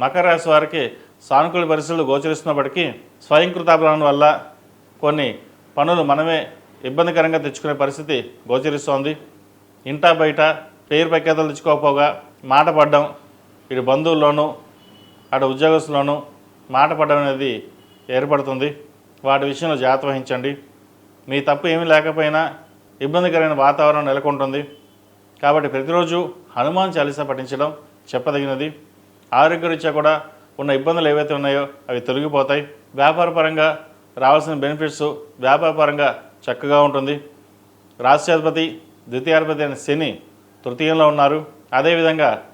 మకర రాశి వారికి సానుకూల పరిస్థితులు గోచరిస్తున్నప్పటికీ స్వయంకృతాభరణం వల్ల కొన్ని పనులు మనమే ఇబ్బందికరంగా తెచ్చుకునే పరిస్థితి గోచరిస్తోంది. ఇంటా బయట పేరు ప్రఖ్యాతలు తెచ్చుకోకపోగా మాట పడ్డం ఇటు బంధువుల్లోనూ అటు ఉద్యోగస్తుల్లోనూ మాట పడడం అనేది ఏర్పడుతుంది. వాటి విషయంలో జాగ్రత్త వహించండి. మీ తప్పు ఏమీ లేకపోయినా ఇబ్బందికరమైన వాతావరణం నెలకొంటుంది. కాబట్టి ప్రతిరోజు హనుమాన్ చాలీసా పఠించడం చెప్పదగినది. ఆరోగ్యరీత్యా కూడా ఉన్న ఇబ్బందులు ఏవైతే ఉన్నాయో అవి తొలగిపోతాయి. వ్యాపారపరంగా రావాల్సిన బెనిఫిట్స్ వ్యాపారపరంగా చక్కగా ఉంటుంది. రాష్ట్రాధిపతి ద్వితీయాధిపతి అయిన శని తృతీయంలో ఉన్నారు. అదేవిధంగా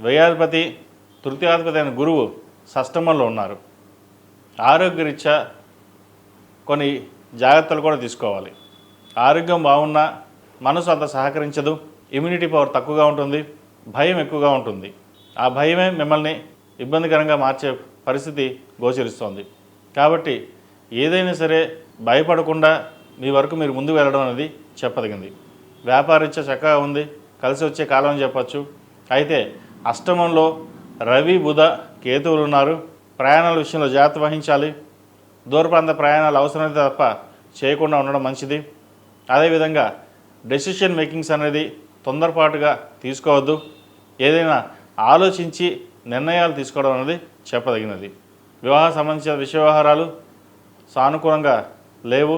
వ్యయాధిపతి తృతీయాధిపతి అయిన గురువు షష్టమంలో ఉన్నారు. ఆరోగ్యరీత్యా కొన్ని జాగ్రత్తలు కూడా తీసుకోవాలి. ఆరోగ్యం బాగున్నా మనసు అంత సహకరించదు. ఇమ్యూనిటీ పవర్ తక్కువగా ఉంటుంది. భయం ఎక్కువగా ఉంటుంది. ఆ భయమే మిమ్మల్ని ఇబ్బందికరంగా మార్చే పరిస్థితి గోచరిస్తోంది. కాబట్టి ఏదైనా సరే భయపడకుండా మీ వరకు మీరు ముందు వెళ్ళడం అనేది చెప్పదగింది. వ్యాపారీత్యా చక్కగా ఉంది. కలిసి వచ్చే కాలం అని చెప్పచ్చు. అయితే అష్టమంలో రవి బుధ కేతువులు ఉన్నారు. ప్రయాణాల విషయంలో జాగ్రత్త వహించాలి. దూరప్రాంత ప్రయాణాలు అవసరమైతే తప్ప చేయకుండా ఉండడం మంచిది. అదేవిధంగా డెసిషన్ మేకింగ్స్ అనేది తొందరపాటుగా తీసుకోవద్దు. ఏదైనా ఆలోచించి నిర్ణయాలు తీసుకోవడం అనేది చెప్పదగినది. వివాహ సంబంధించిన విషయ వ్యవహారాలు సానుకూలంగా లేవు.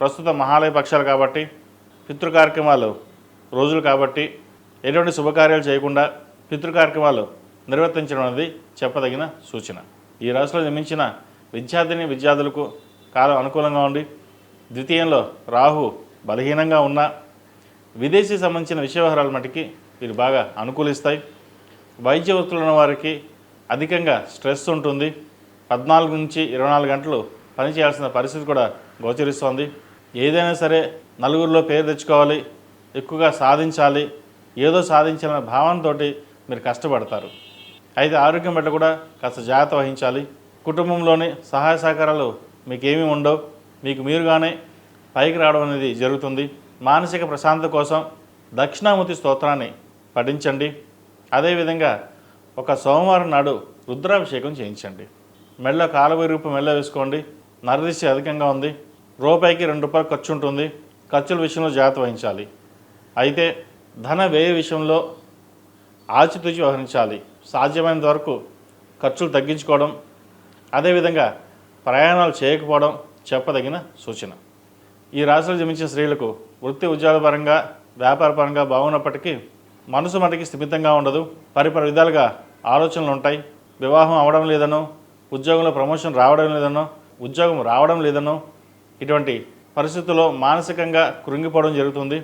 ప్రస్తుత మహాలయ పక్షాలు కాబట్టి పితృ కార్యక్రమాలు రోజులు కాబట్టి ఎటువంటి శుభకార్యాలు చేయకుండా పితృ కార్యక్రమాలు నిర్వర్తించడం అనేది చెప్పదగిన సూచన. ఈ రాశిలో జన్మించిన విద్యార్థిని విద్యార్థులకు కాలం అనుకూలంగా ఉండి ద్వితీయంలో రాహు బలహీనంగా ఉన్న విదేశీ సంబంధించిన విషయ వ్యవహారాల మటుకి వీరు బాగా అనుకూలిస్తాయి. వైద్య వృత్తులు ఉన్న వారికి అధికంగా స్ట్రెస్ ఉంటుంది. పద్నాలుగు నుంచి ఇరవై నాలుగు గంటలు పనిచేయాల్సిన పరిస్థితి కూడా గోచరిస్తోంది. ఏదైనా సరే నలుగురిలో పేరు తెచ్చుకోవాలి ఎక్కువగా సాధించాలి ఏదో సాధించాలన్న భావనతో మీరు కష్టపడతారు. అయితే ఆరోగ్యం పట్ల కూడా కాస్త జాగ్రత్త వహించాలి. కుటుంబంలోని సహాయ సహకారాలు మీకేమీ ఉండవు. మీకు మీరుగానే పైకి రావడం అనేది జరుగుతుంది. మానసిక ప్రశాంతత కోసం దక్షిణామూర్తి స్తోత్రాన్ని పఠించండి. అదేవిధంగా ఒక సోమవారం నాడు రుద్రాభిషేకం చేయించండి. మెళ్ళ కాలువ రూపు మెళ్ళ వేసుకోండి. నరదిశ అధికంగా ఉంది. రూపాయికి రెండు రూపాయలు ఖర్చు ఉంటుంది. ఖర్చుల విషయంలో జాగ్రత్త వహించాలి. అయితే ధన వ్యయ విషయంలో ఆచితూచి వ్యవహరించాలి. సాధ్యమైనంత వరకు ఖర్చులు తగ్గించుకోవడం అదేవిధంగా ప్రయాణాలు చేయకపోవడం చెప్పదగిన సూచన. ఈ రాశులు జమించిన స్త్రీలకు వృత్తి ఉద్యోగపరంగా వ్యాపారపరంగా బాగున్నప్పటికీ మనసు మనకి స్థిమితంగా ఉండదు. పరిపర విధాలుగా ఆలోచనలు ఉంటాయి. వివాహం అవడం లేదనో ఉద్యోగంలో ప్రమోషన్ రావడం లేదనో ఉద్యోగం రావడం లేదనో ఇటువంటి పరిస్థితుల్లో మానసికంగా కృంగిపోవడం జరుగుతుంది.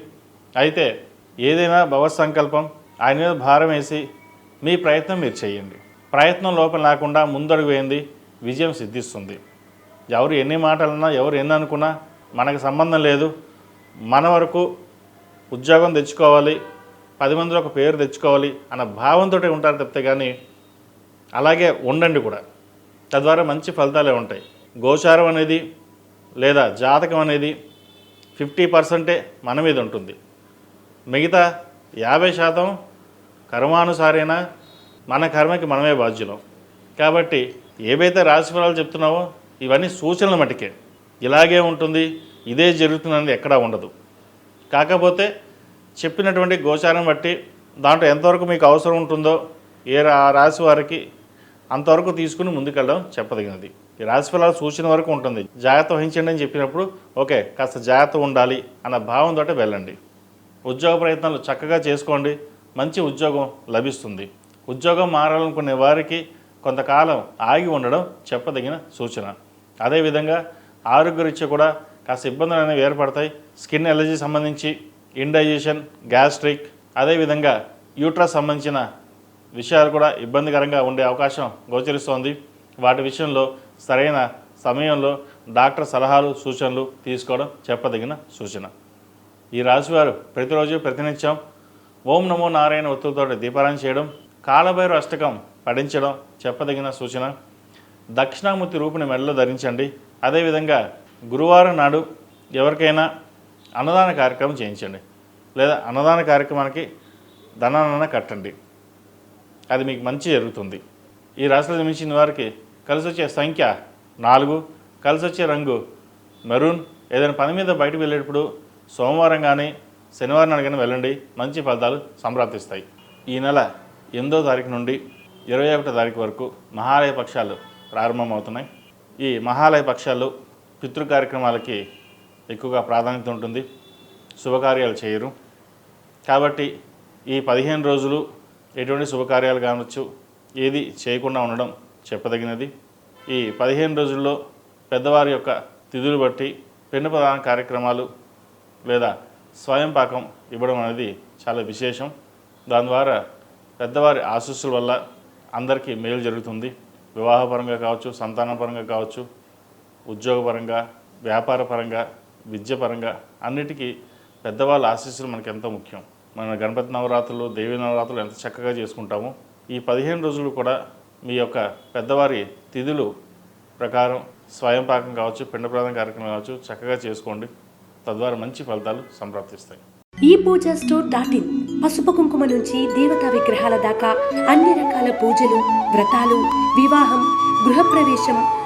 అయితే ఏదైనా భవ సంకల్పం ఆయన మీద భారం వేసి మీ ప్రయత్నం మీరు చేయండి. ప్రయత్నం లోపం లేకుండా ముందడుగు వేయండి. విజయం సిద్ధిస్తుంది. ఎవరు ఎన్ని మాటలన్నా ఎవరు ఎన్ని అనుకున్నా మనకు సంబంధం లేదు. మన వరకు ఉద్యోగం తెచ్చుకోవాలి. పది మందిలో ఒక పేరు తెచ్చుకోవాలి అన్న భావంతో ఉంటారు తప్పితే కానీ అలాగే ఉండండి కూడా. తద్వారా మంచి ఫలితాలే ఉంటాయి. గోచారం అనేది లేదా జాతకం అనేది ఫిఫ్టీ పర్సెంటే మన మీద ఉంటుంది. మిగతా యాభై శాతం కర్మానుసారైనా మన కర్మకి మనమే బాధ్యులం. కాబట్టి ఏవైతే రాశిఫలాలు చెప్తున్నావో ఇవన్నీ సూచనల మటుకే. ఇలాగే ఉంటుంది ఇదే జరుగుతుందని ఎక్కడా ఉండదు. కాకపోతే చెప్పినటువంటి గోచారం బట్టి దాంట్లో ఎంతవరకు మీకు అవసరం ఉంటుందో ఏ రా- ఆ రాశి వారికి అంతవరకు తీసుకుని ముందుకెళ్ళడం చెప్పదగినది. ఈ రాశి ఫలాలు సూచన వరకు ఉంటుంది. జాగ్రత్త వహించండి అని చెప్పినప్పుడు ఓకే కాస్త జాగ్రత్త ఉండాలి అన్న భావంతో వెళ్ళండి. ఉద్యోగ ప్రయత్నాలు చక్కగా చేసుకోండి. మంచి ఉద్యోగం లభిస్తుంది. ఉద్యోగం మారాలనుకునే వారికి కొంతకాలం ఆగి ఉండడం చెప్పదగిన సూచన. అదేవిధంగా ఆరోగ్యరీత్యా కూడా కాస్త ఇబ్బందులు అనేవి ఏర్పడతాయి. స్కిన్ ఎలర్జీ సంబంధించి ఇండైజెషన్ గ్యాస్ట్రిక్ అదేవిధంగా యూట్రస్ సంబంధించిన విషయాలు కూడా ఇబ్బందికరంగా ఉండే అవకాశం గోచరిస్తోంది. వాటి విషయంలో సరైన సమయంలో డాక్టర్ సలహాలు సూచనలు తీసుకోవడం చెప్పదగిన సూచన. ఈ రాశివారు ప్రతిరోజు ప్రతినిత్యం ఓం నమో నారాయణ ఒత్తులతో దీపారాయణ చేయడం కాలభైరు అష్టకం పఠించడం చెప్పదగిన సూచన. దక్షిణామూర్తి రూపుని మెడలో ధరించండి. అదేవిధంగా గురువారం నాడు ఎవరికైనా అన్నదాన కార్యక్రమం చేయించండి. లేదా అన్నదాన కార్యక్రమానికి ధనాన్న కట్టండి. అది మీకు మంచి జరుగుతుంది. ఈ రాశిలో జన్మించిన వారికి కలిసి వచ్చే సంఖ్య నాలుగు కలిసి వచ్చే రంగు మెరూన్. ఏదైనా పని మీద బయటకు వెళ్ళేటప్పుడు సోమవారం కానీ శనివారం నాడు కానీ వెళ్ళండి. మంచి ఫలితాలు సంప్రాప్తిస్తాయి. ఈ నెల ఎనిమిదో తారీఖు నుండి ఇరవై ఒకటో తారీఖు వరకు మహాలయ పక్షాలు ప్రారంభమవుతున్నాయి. ఈ మహాలయ పక్షాలు పితృ కార్యక్రమాలకి ఎక్కువగా ప్రాధాన్యత ఉంటుంది. శుభకార్యాలు చేయరు. కాబట్టి ఈ పదిహేను రోజులు ఎటువంటి శుభకార్యాలు కావచ్చు ఏది చేయకుండా ఉండడం చెప్పదగినది. ఈ పదిహేను రోజుల్లో పెద్దవారి యొక్క తిథులు బట్టి పెన్ను ప్రధాన కార్యక్రమాలు లేదా స్వయం పాకం ఇవ్వడం అనేది చాలా విశేషం. దాని ద్వారా పెద్దవారి ఆశస్సుల వల్ల అందరికీ మేలు జరుగుతుంది. వివాహపరంగా కావచ్చు సంతానపరంగా కావచ్చు ఉద్యోగపరంగా వ్యాపారపరంగా విద్యపరంగా అన్నిటికీ పెద్దవాళ్ళ ఆశీస్సులు మనకి ఎంతో ముఖ్యం. మన గణపతి నవరాత్రులు దేవి నవరాత్రులు ఎంత చక్కగా చేసుకుంటామో ఈ పదిహేను రోజులు కూడా మీ యొక్క పెద్దవారి తిథులు ప్రకారం స్వయం పాకం కావచ్చు పిండప్రదాన కార్యక్రమం కావచ్చు చక్కగా చేసుకోండి. తద్వారా మంచి ఫలితాలు సంప్రాప్తిస్తాయి. ఈ పూజ స్టోర్ డాట్ ఇన్. పసుపు కుంకుమ నుంచి దేవతా విగ్రహాల దాకా అన్ని రకాల పూజలు వ్రతాలు వివాహం గృహప్రవేశం